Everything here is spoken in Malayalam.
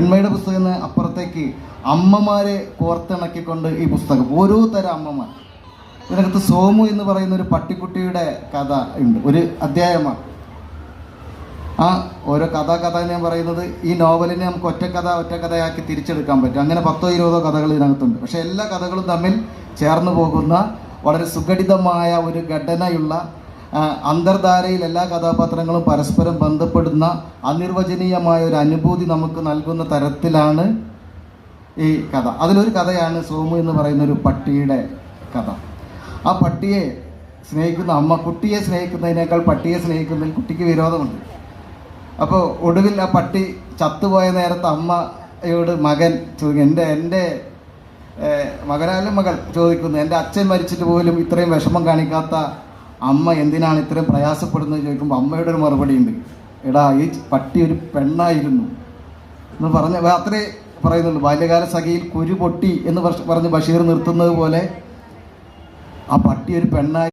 പെൺമയുടെ പുസ്തകം അപ്പുറത്തേക്ക് അമ്മമാരെ കോർത്തിണക്കിക്കൊണ്ട് ഈ പുസ്തകം ഓരോ തരം അമ്മമാർ. ഇതിനകത്ത് സോമു എന്ന് പറയുന്ന ഒരു പട്ടിക്കുട്ടിയുടെ കഥ ഉണ്ട് ഒരു അധ്യായമാണ്. ആ ഓരോ കഥ കഥ ഞാൻ പറയുന്നത് ഈ നോവലിനെ നമുക്ക് ഒറ്റക്കഥ ഒറ്റക്കഥയാക്കി ഒറ്റ കഥയാക്കി തിരിച്ചെടുക്കാൻ പറ്റും. അങ്ങനെ പത്തോ ഇരുപതോ കഥകൾ ഇതിനകത്തുണ്ട്. പക്ഷെ എല്ലാ കഥകളും തമ്മിൽ ചേർന്ന് പോകുന്ന വളരെ സുഘടിതമായ ഒരു ഘടനയുള്ള അന്തർധാരയിൽ എല്ലാ കഥാപാത്രങ്ങളും പരസ്പരം ബന്ധപ്പെടുന്ന അനിർവചനീയമായ ഒരു അനുഭൂതി നമുക്ക് നൽകുന്ന തരത്തിലാണ് ഈ കഥ. അതിലൊരു കഥയാണ് സോമു എന്ന് പറയുന്ന ഒരു പട്ടിയുടെ കഥ. ആ പട്ടിയെ സ്നേഹിക്കുന്ന അമ്മ കുട്ടിയെ സ്നേഹിക്കുന്നതിനേക്കാൾ പട്ടിയെ സ്നേഹിക്കുന്നതിൽ കുട്ടിക്ക് വിരോധമുണ്ട്. അപ്പോൾ ഒടുവിൽ ആ പട്ടി ചത്തുപോയ നേരത്തെ അമ്മയോട് മകൻ ചോദിക്കും എന്റെ എന്റെ മകനാലും മകൾ? ചോദിക്കുന്നു. എന്റെ അച്ഛൻ മരിച്ചിട്ട് പോലും ഇത്രയും വിഷമം കാണിക്കാത്ത അമ്മ എന്തിനാണ് ഇത്രയും പ്രയാസപ്പെടുന്നത് ചോദിക്കുമ്പോൾ അമ്മയുടെ ഒരു മറുപടി ഉണ്ട്. എടാ ഈ പട്ടി ഒരു പെണ്ണായിരുന്നു. എന്ന് പറഞ്ഞ അത്രേ പറയുന്നുള്ളൂ. ബാല്യകാല സഖിയിൽ കുരു പൊട്ടി എന്ന് പറ- പറഞ്ഞ് ബഷീർ നിർത്തുന്നത് പോലെ ആ പട്ടി ഒരു പെണ്ണായി